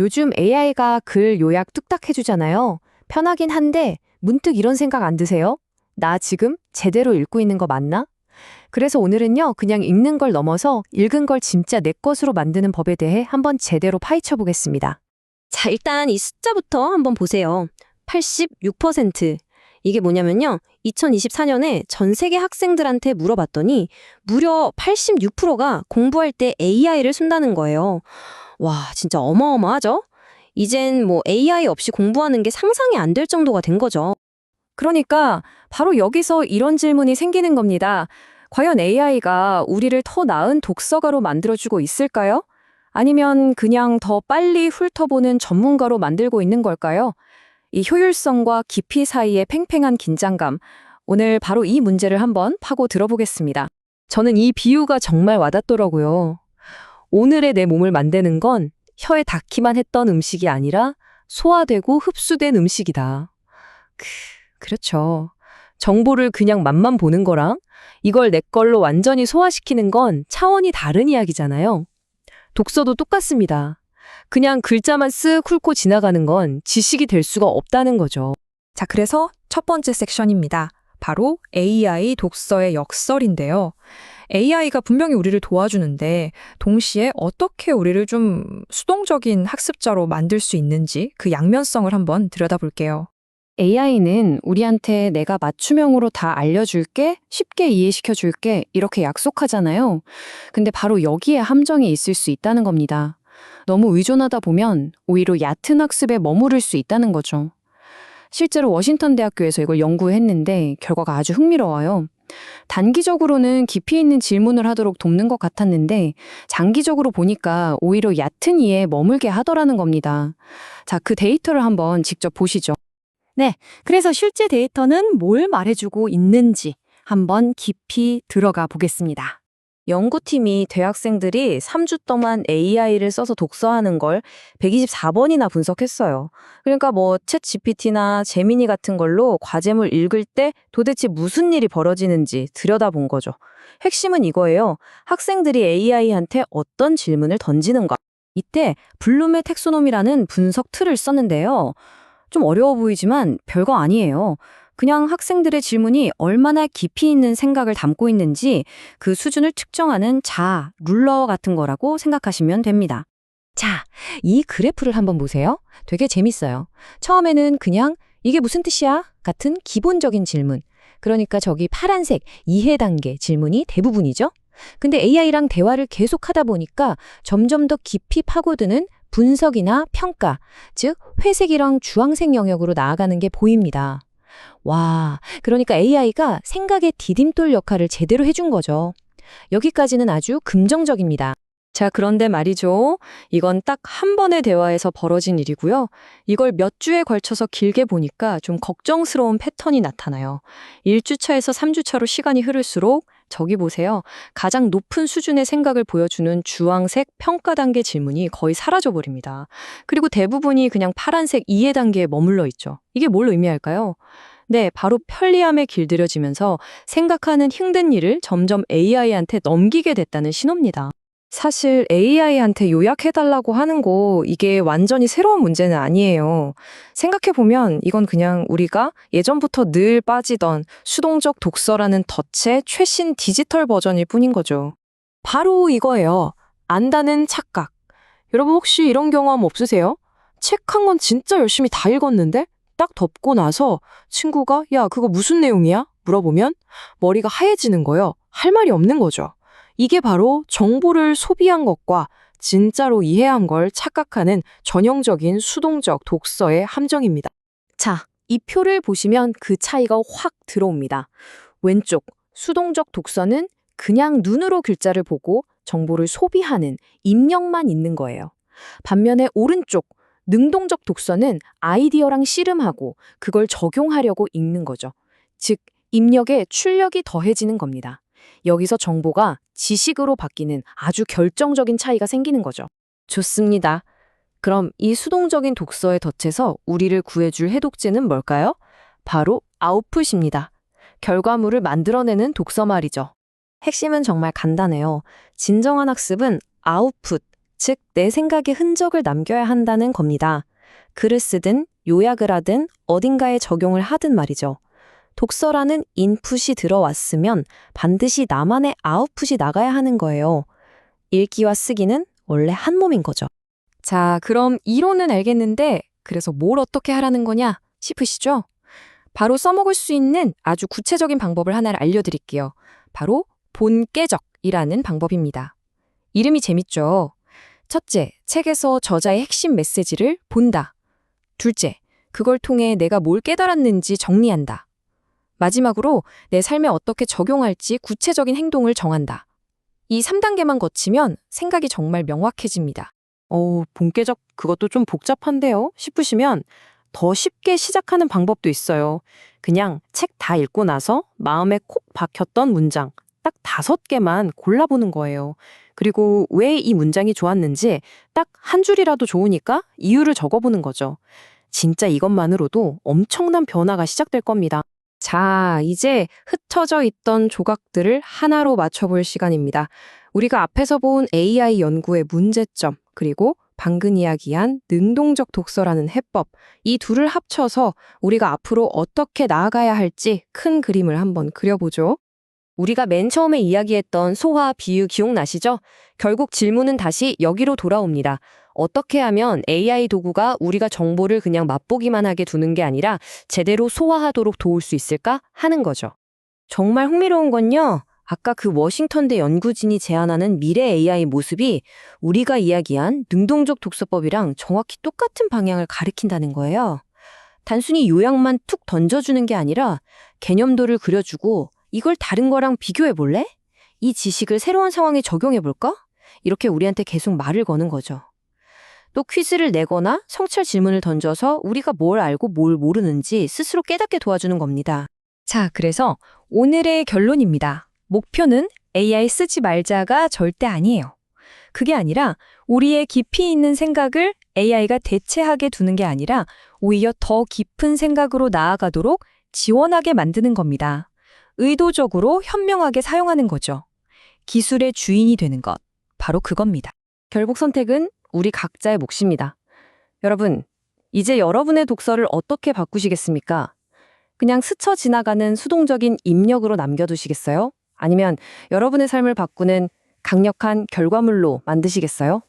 요즘 AI가 글 요약 뚝딱 해주잖아요. 편하긴 한데 문득 이런 생각 안 드세요? 나 지금 제대로 읽고 있는 거 맞나? 그래서 오늘은요, 그냥 읽는 걸 넘어서 읽은 걸 진짜 내 것으로 만드는 법에 대해 한번 제대로 파헤쳐 보겠습니다. 자, 일단 이 숫자부터 한번 보세요. 86%. 이게 뭐냐면요. 2024년에 전 세계 학생들한테 물어봤더니 무려 86%가 공부할 때 AI를 쓴다는 거예요. 와, 진짜 어마어마하죠? 이젠 뭐 AI 없이 공부하는 게 상상이 안 될 정도가 된 거죠. 그러니까 바로 여기서 이런 질문이 생기는 겁니다. 과연 AI가 우리를 더 나은 독서가로 만들어주고 있을까요? 아니면 그냥 더 빨리 훑어보는 전문가로 만들고 있는 걸까요? 이 효율성과 깊이 사이의 팽팽한 긴장감. 오늘 바로 이 문제를 한번 파고 들어보겠습니다. 저는 이 비유가 정말 와닿더라고요. 오늘의 내 몸을 만드는 건 혀에 닿기만 했던 음식이 아니라 소화되고 흡수된 음식이다. 크, 그렇죠. 정보를 그냥 맛만 보는 거랑 이걸 내 걸로 완전히 소화시키는 건 차원이 다른 이야기잖아요. 독서도 똑같습니다. 그냥 글자만 쓱 훑고 지나가는 건 지식이 될 수가 없다는 거죠. 자, 그래서 첫 번째 섹션입니다. 바로 AI 독서의 역설인데요. AI가 분명히 우리를 도와주는데 동시에 어떻게 우리를 좀 수동적인 학습자로 만들 수 있는지 그 양면성을 한번 들여다볼게요. AI는 우리한테 내가 맞춤형으로 다 알려줄게, 쉽게 이해시켜줄게, 이렇게 약속하잖아요. 근데 바로 여기에 함정이 있을 수 있다는 겁니다. 너무 의존하다 보면 오히려 얕은 학습에 머무를 수 있다는 거죠. 실제로 워싱턴 대학교에서 이걸 연구했는데 결과가 아주 흥미로워요. 단기적으로는 깊이 있는 질문을 하도록 돕는 것 같았는데 장기적으로 보니까 오히려 얕은 이해에 머물게 하더라는 겁니다. 자, 그 데이터를 한번 직접 보시죠. 네, 그래서 실제 데이터는 뭘 말해주고 있는지 한번 깊이 들어가 보겠습니다. 연구팀이 대학생들이 3주 동안 AI를 써서 독서하는 걸 124번이나 분석했어요. 그러니까 뭐 챗 GPT나 제미니 같은 걸로 과제물 읽을 때 도대체 무슨 일이 벌어지는지 들여다본 거죠. 핵심은 이거예요. 학생들이 AI한테 어떤 질문을 던지는가. 이때 블룸의 텍소노미라는 분석 틀을 썼는데요. 좀 어려워 보이지만 별거 아니에요. 그냥 학생들의 질문이 얼마나 깊이 있는 생각을 담고 있는지 그 수준을 측정하는 자, 룰러 같은 거라고 생각하시면 됩니다. 자, 이 그래프를 한번 보세요. 되게 재밌어요. 처음에는 그냥 이게 무슨 뜻이야? 같은 기본적인 질문. 그러니까 저기 파란색 이해 단계 질문이 대부분이죠. 근데 AI랑 대화를 계속 하다 보니까 점점 더 깊이 파고드는 분석이나 평가, 즉 회색이랑 주황색 영역으로 나아가는 게 보입니다. 와, 그러니까 AI가 생각의 디딤돌 역할을 제대로 해준 거죠. 여기까지는 아주 긍정적입니다. 자, 그런데 말이죠. 이건 딱 한 번의 대화에서 벌어진 일이고요. 이걸 몇 주에 걸쳐서 길게 보니까 좀 걱정스러운 패턴이 나타나요. 1주차에서 3주차로 시간이 흐를수록 저기 보세요. 가장 높은 수준의 생각을 보여주는 주황색 평가 단계 질문이 거의 사라져 버립니다. 그리고 대부분이 그냥 파란색 이해 단계에 머물러 있죠. 이게 뭘 의미할까요? 네, 바로 편리함에 길들여지면서 생각하는 힘든 일을 점점 AI한테 넘기게 됐다는 신호입니다. 사실 AI한테 요약해달라고 하는 거 이게 완전히 새로운 문제는 아니에요. 생각해보면 이건 그냥 우리가 예전부터 늘 빠지던 수동적 독서라는 덫의 최신 디지털 버전일 뿐인 거죠. 바로 이거예요. 안다는 착각. 여러분 혹시 이런 경험 없으세요? 책 한 권 진짜 열심히 다 읽었는데 딱 덮고 나서 친구가 야 그거 무슨 내용이야? 물어보면 머리가 하얘지는 거요. 할 말이 없는 거죠. 이게 바로 정보를 소비한 것과 진짜로 이해한 걸 착각하는 전형적인 수동적 독서의 함정입니다. 자, 이 표를 보시면 그 차이가 확 들어옵니다. 왼쪽, 수동적 독서는 그냥 눈으로 글자를 보고 정보를 소비하는 입력만 있는 거예요. 반면에 오른쪽, 능동적 독서는 아이디어랑 씨름하고 그걸 적용하려고 읽는 거죠. 즉, 입력에 출력이 더해지는 겁니다. 여기서 정보가 지식으로 바뀌는 아주 결정적인 차이가 생기는 거죠. 좋습니다. 그럼 이 수동적인 독서의 덫에서 우리를 구해줄 해독제는 뭘까요? 바로 아웃풋입니다. 결과물을 만들어내는 독서 말이죠. 핵심은 정말 간단해요. 진정한 학습은 아웃풋, 즉, 내 생각에 흔적을 남겨야 한다는 겁니다. 글을 쓰든 요약을 하든 어딘가에 적용을 하든 말이죠. 독서라는 인풋이 들어왔으면 반드시 나만의 아웃풋이 나가야 하는 거예요. 읽기와 쓰기는 원래 한 몸인 거죠. 자, 그럼 이론은 알겠는데 그래서 뭘 어떻게 하라는 거냐 싶으시죠? 바로 써먹을 수 있는 아주 구체적인 방법을 하나를 알려드릴게요. 바로 본깨적이라는 방법입니다. 이름이 재밌죠? 첫째, 책에서 저자의 핵심 메시지를 본다. 둘째, 그걸 통해 내가 뭘 깨달았는지 정리한다. 마지막으로 내 삶에 어떻게 적용할지 구체적인 행동을 정한다. 이 3단계만 거치면 생각이 정말 명확해집니다. 어, 본계적 그것도 좀 복잡한데요? 싶으시면 더 쉽게 시작하는 방법도 있어요. 그냥 책 다 읽고 나서 마음에 콕 박혔던 문장 딱 다섯 개만 골라보는 거예요. 그리고 왜 이 문장이 좋았는지 딱 한 줄이라도 좋으니까 이유를 적어보는 거죠. 진짜 이것만으로도 엄청난 변화가 시작될 겁니다. 자, 이제 흩어져 있던 조각들을 하나로 맞춰볼 시간입니다. 우리가 앞에서 본 AI 연구의 문제점, 그리고 방금 이야기한 능동적 독서라는 해법, 이 둘을 합쳐서 우리가 앞으로 어떻게 나아가야 할지 큰 그림을 한번 그려보죠. 우리가 맨 처음에 이야기했던 소화, 비유 기억나시죠? 결국 질문은 다시 여기로 돌아옵니다. 어떻게 하면 AI 도구가 우리가 정보를 그냥 맛보기만 하게 두는 게 아니라 제대로 소화하도록 도울 수 있을까 하는 거죠. 정말 흥미로운 건요. 아까 그 워싱턴대 연구진이 제안하는 미래 AI 모습이 우리가 이야기한 능동적 독서법이랑 정확히 똑같은 방향을 가리킨다는 거예요. 단순히 요약만 툭 던져주는 게 아니라 개념도를 그려주고 이걸 다른 거랑 비교해 볼래? 이 지식을 새로운 상황에 적용해 볼까? 이렇게 우리한테 계속 말을 거는 거죠. 또 퀴즈를 내거나 성찰 질문을 던져서 우리가 뭘 알고 뭘 모르는지 스스로 깨닫게 도와주는 겁니다. 자, 그래서 오늘의 결론입니다. 목표는 AI 쓰지 말자가 절대 아니에요. 그게 아니라 우리의 깊이 있는 생각을 AI가 대체하게 두는 게 아니라 오히려 더 깊은 생각으로 나아가도록 지원하게 만드는 겁니다. 의도적으로 현명하게 사용하는 거죠. 기술의 주인이 되는 것. 바로 그겁니다. 결국 선택은 우리 각자의 몫입니다. 여러분, 이제 여러분의 독서를 어떻게 바꾸시겠습니까? 그냥 스쳐 지나가는 수동적인 입력으로 남겨두시겠어요? 아니면 여러분의 삶을 바꾸는 강력한 결과물로 만드시겠어요?